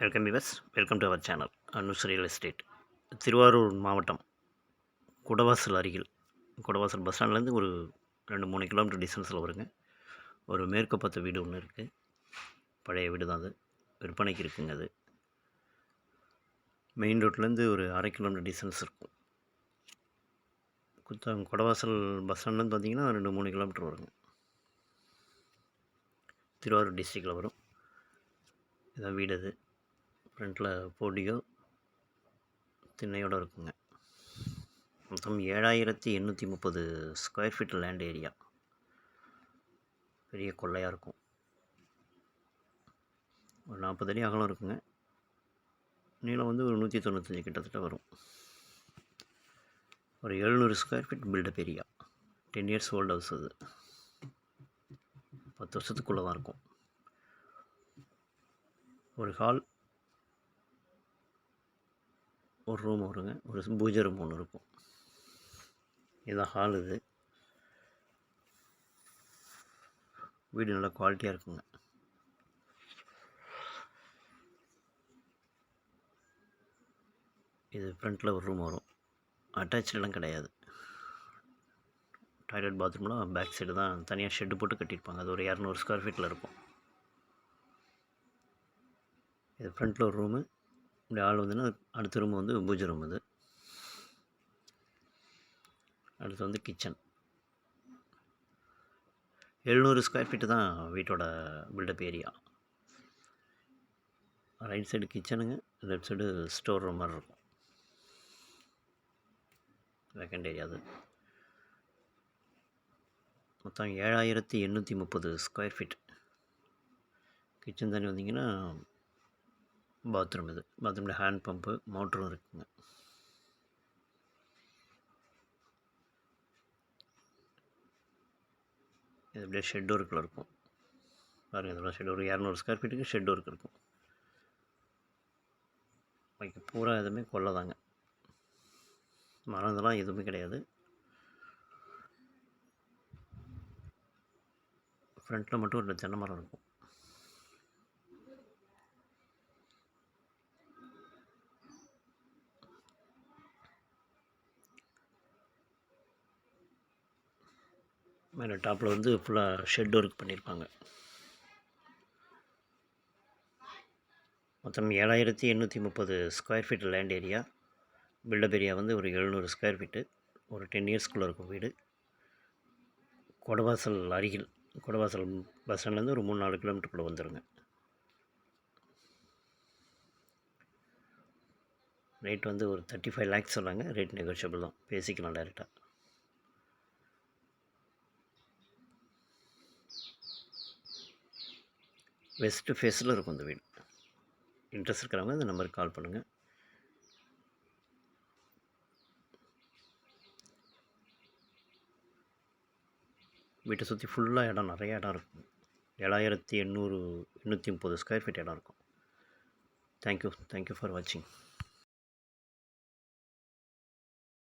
Welcome viewers welcome to our channel Anu's real estate. Thiruvarur மாவட்டம் குடவாசல் அருகில் Kudavasal bus ஸ்டாண்ட்லேருந்து ஒரு ரெண்டு மூணு கிலோமீட்டர் டிஸ்டன்ஸில் வருங்க. ஒரு மேற்கு பத்த வீடு ஒன்று இருக்குது பழைய வீடு தான் அது. விற்பனைக்கு இருக்குங்க அது. மெயின் ரோட்லேருந்து ஒரு அரை கிலோமீட்டர் டிஸ்டன்ஸ் இருக்கும். குத்தம் குடவாசல் பஸ் ஸ்டாண்ட்லேருந்து பார்த்தீங்கன்னா ரெண்டு மூணு கிலோமீட்டர் வருங்க. திருவாரூர் டிஸ்ட்ரிக்டில் வரும். இதான் வீடு அது. ஃப்ரண்ட்டில் போடியோ திண்ணையோடு இருக்குங்க. மொத்தம் ஏழாயிரத்தி எண்ணூற்றி முப்பது ஸ்கொயர் ஃபீட் லேண்ட் ஏரியா பெரிய கொள்ளையாக இருக்கும். ஒரு நாற்பது அடி அகலம் இருக்குங்க. நீளம் வந்து ஒரு நூற்றி தொண்ணூத்தஞ்சு கிட்டத்தட்ட வரும். ஒரு எழுநூறு square feet built up area ten years old house அது. பத்து வருஷத்துக்குள்ளே தான் இருக்கும். ஒரு ஹால் ஒரு ரூம் வருங்க. ஒரு பூஜை ரூம் ஒன்று இருக்கும். இதுதான் ஹால் இது. வீடு நல்லா குவாலிட்டியாக இருக்குங்க. இது ஃப்ரண்ட்டில் ஒரு ரூம் வரும். அட்டாச்செலாம் கிடையாது. டாய்லெட் பாத்ரூம்லாம் பேக் சைடு தான். தனியாக ஷெட்டு போட்டு கட்டியிருப்பாங்க. அது ஒரு இரநூறு ஸ்கொயர் ஃபீட்டில் இருக்கும். இது ஃப்ரண்ட்டில் ஒரு ரூமு இப்படி ஆள் வந்துன்னா அடுத்த ரூம் வந்து பூஜை ரூம் அது. அடுத்து வந்து கிச்சன் எழுநூறு ஸ்கொயர் ஃபீட்டு தான் வீட்டோட built up area right side கிச்சனுங்க left side store room மாதிரி இருக்கும். வேக்கண்ட் ஏரியா அது. மொத்தம் ஏழாயிரத்தி எண்ணூற்றி முப்பது ஸ்கொயர் ஃபீட் கிச்சன் தண்ணி வந்தீங்கன்னா பாத்ரூம் இது. பாத்ரூமில் ஹேண்ட் பம்பு மோட்டரும் இருக்குங்க. இது அப்படியே ஷெட் ஒர்க்கில் இருக்கும். பாருங்கள் இதெல்லாம் ஷெட் ஒரு இரநூறு ஸ்கொயர் ஃபீட்டுக்கு ஷெட் ஒர்க் இருக்கும். பாக்கி பூரா எதுவுமே கொள்ளை தாங்க. மரம் இதெல்லாம் எதுவுமே கிடையாது. ஃப்ரண்ட்டில் மட்டும் ஒரு தென்னை மரம் இருக்கும். மேலே டாப்பில் வந்து ஃபுல்லாக ஷெட் ஒர்க் பண்ணியிருப்பாங்க. மொத்தம் ஏழாயிரத்தி எண்ணூற்றி முப்பது square feet land area built up area வந்து ஒரு எழுநூறு ஸ்கொயர் ஃபீட்டு ஒரு டென் இயர்ஸ்க்குள்ளே இருக்கும் வீடு. கொடவாசல் அருகில் கொடவாசல் பஸ் ஸ்டாண்ட்லேருந்து ஒரு மூணு நாலு கிலோமீட்டருக்குள்ளே வந்துடுங்க ரேட் வந்து ஒரு தேர்ட்டி ஃபைவ் லேக்ஸ் சொன்னாங்க. ரேட் நெகோஷியபிள் தான். பேசிக்கலாம் டேரெக்டாக வெஸ்ட்டு ஃபேஸில் இருக்கும் இந்த வீடு. இன்ட்ரெஸ்ட் இருக்கிறவங்க இந்த நம்பருக்கு கால் பண்ணுங்கள் வீட்டை சுற்றி ஃபுல்லாக இடம் நிறைய இடம் இருக்கும். ஏழாயிரத்தி எண்ணூறு எண்ணூற்றி முப்பது ஸ்கொயர் ஃபீட் இடம் இருக்கும். தேங்க்யூ தேங்க்யூ ஃபார் வாட்சிங்